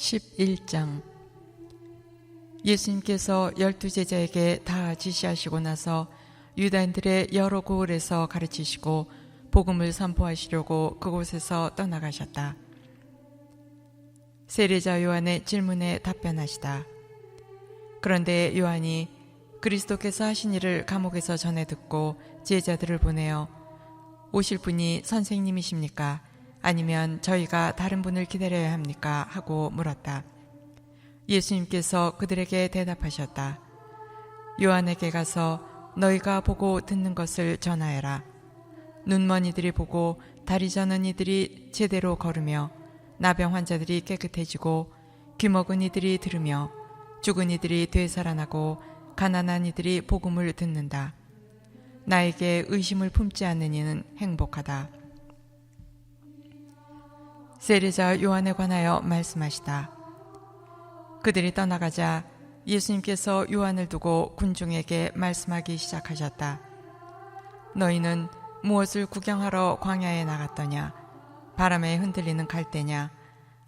11장 예수님께서 열두 제자에게 다 지시하시고 나서 유다인들의 여러 고을에서 가르치시고 복음을 선포하시려고 그곳에서 떠나가셨다. 세례자 요한의 질문에 답변하시다. 그런데 요한이 그리스도께서 하신 일을 감옥에서 전해 듣고 제자들을 보내어 오실 분이 선생님이십니까? 아니면 저희가 다른 분을 기다려야 합니까? 하고 물었다. 예수님께서 그들에게 대답하셨다. 요한에게 가서 너희가 보고 듣는 것을 전하여라. 눈먼 이들이 보고 다리 저는 이들이 제대로 걸으며 나병 환자들이 깨끗해지고 귀먹은 이들이 들으며 죽은 이들이 되살아나고 가난한 이들이 복음을 듣는다. 나에게 의심을 품지 않는 이는 행복하다. 세례자 요한에 관하여 말씀하시다. 그들이 떠나가자 예수님께서 요한을 두고 군중에게 말씀하기 시작하셨다. 너희는 무엇을 구경하러 광야에 나갔더냐? 바람에 흔들리는 갈대냐?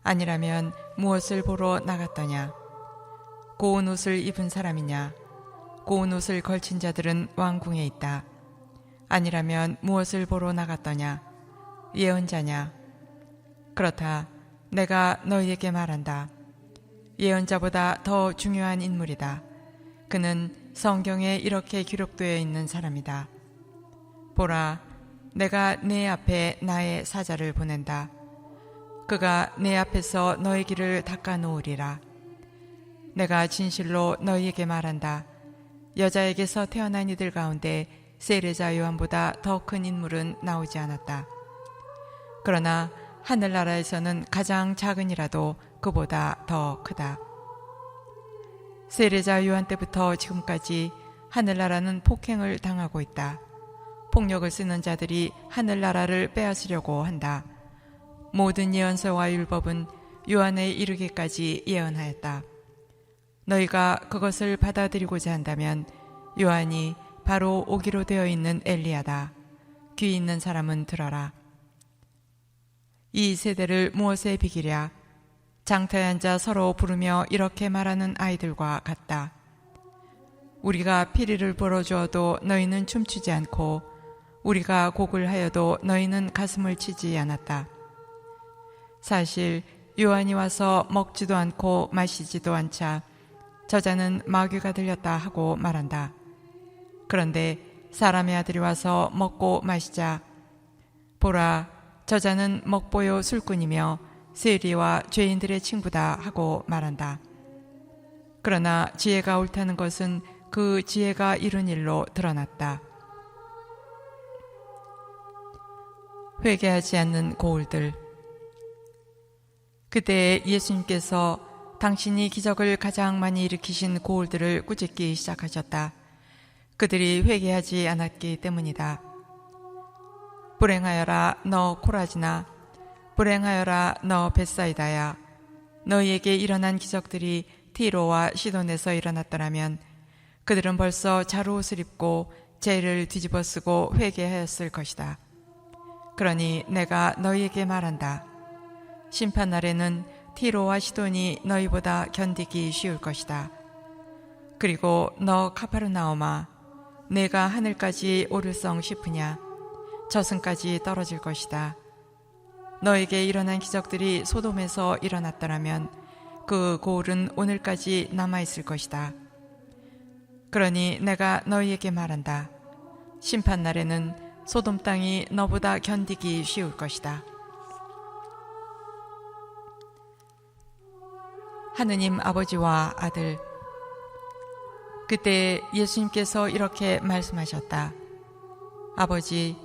아니라면 무엇을 보러 나갔더냐? 고운 옷을 입은 사람이냐? 고운 옷을 걸친 자들은 왕궁에 있다. 아니라면 무엇을 보러 나갔더냐? 예언자냐? 그렇다. 내가 너희에게 말한다. 예언자보다 더 중요한 인물이다. 그는 성경에 이렇게 기록되어 있는 사람이다. 보라, 내가 내 앞에 나의 사자를 보낸다. 그가 내 앞에서 너희 길을 닦아 놓으리라. 내가 진실로 너희에게 말한다. 여자에게서 태어난 이들 가운데 세례자 요한보다 더 큰 인물은 나오지 않았다. 그러나 하늘나라에서는 가장 작은이라도 그보다 더 크다. 세례자 요한 때부터 지금까지 하늘나라는 폭행을 당하고 있다. 폭력을 쓰는 자들이 하늘나라를 빼앗으려고 한다. 모든 예언서와 율법은 요한에 이르기까지 예언하였다. 너희가 그것을 받아들이고자 한다면 요한이 바로 오기로 되어 있는 엘리야다. 귀 있는 사람은 들어라. 이 세대를 무엇에 비기랴? 장터에 앉아 서로 부르며 이렇게 말하는 아이들과 같다. 우리가 피리를 불어주어도 너희는 춤추지 않고 우리가 곡을 하여도 너희는 가슴을 치지 않았다. 사실 요한이 와서 먹지도 않고 마시지도 않자 저자는 마귀가 들렸다 하고 말한다. 그런데 사람의 아들이 와서 먹고 마시자 보라 저자는 먹보요 술꾼이며 세리와 죄인들의 친구다 하고 말한다. 그러나 지혜가 옳다는 것은 그 지혜가 이룬 일로 드러났다. 회개하지 않는 고울들. 그때 예수님께서 당신이 기적을 가장 많이 일으키신 고울들을 꾸짖기 시작하셨다. 그들이 회개하지 않았기 때문이다. 불행하여라 너 코라지나 불행하여라 너 벳사이다야 너희에게 일어난 기적들이 티로와 시돈에서 일어났더라면 그들은 벌써 자루옷을 입고 죄를 뒤집어 쓰고 회개하였을 것이다. 그러니 내가 너희에게 말한다. 심판 날에는 티로와 시돈이 너희보다 견디기 쉬울 것이다. 그리고 너 카파르나오마 내가 하늘까지 오를성 싶으냐 저승까지 떨어질 것이다. 너에게 일어난 기적들이 소돔에서 일어났더라면 그 고울은 오늘까지 남아있을 것이다. 그러니 내가 너희에게 말한다. 심판날에는 소돔 땅이 너보다 견디기 쉬울 것이다. 하느님 아버지와 아들. 그때 예수님께서 이렇게 말씀하셨다. 아버지,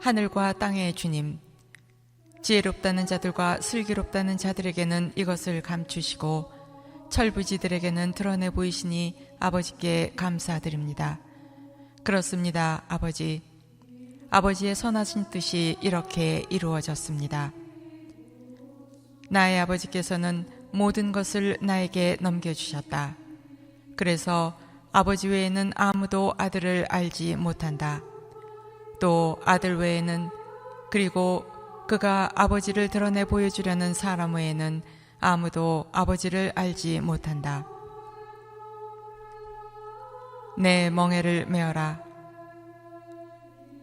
하늘과 땅의 주님, 지혜롭다는 자들과 슬기롭다는 자들에게는 이것을 감추시고 철부지들에게는 드러내 보이시니 아버지께 감사드립니다. 그렇습니다, 아버지. 아버지의 선하신 뜻이 이렇게 이루어졌습니다. 나의 아버지께서는 모든 것을 나에게 넘겨주셨다. 그래서 아버지 외에는 아무도 아들을 알지 못한다. 또 아들 외에는 그리고 그가 아버지를 드러내 보여주려는 사람 외에는 아무도 아버지를 알지 못한다. 내 멍에를 메어라.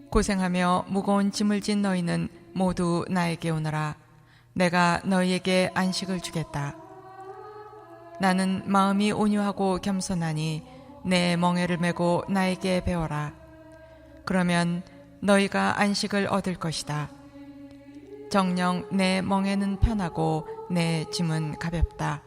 고생하며 무거운 짐을 진 너희는 모두 나에게 오너라. 내가 너희에게 안식을 주겠다. 나는 마음이 온유하고 겸손하니 내 멍에를 메고 나에게 배워라. 그러면 너희가 안식을 얻을 것이다. 정녕 내 멍에는 편하고 내 짐은 가볍다.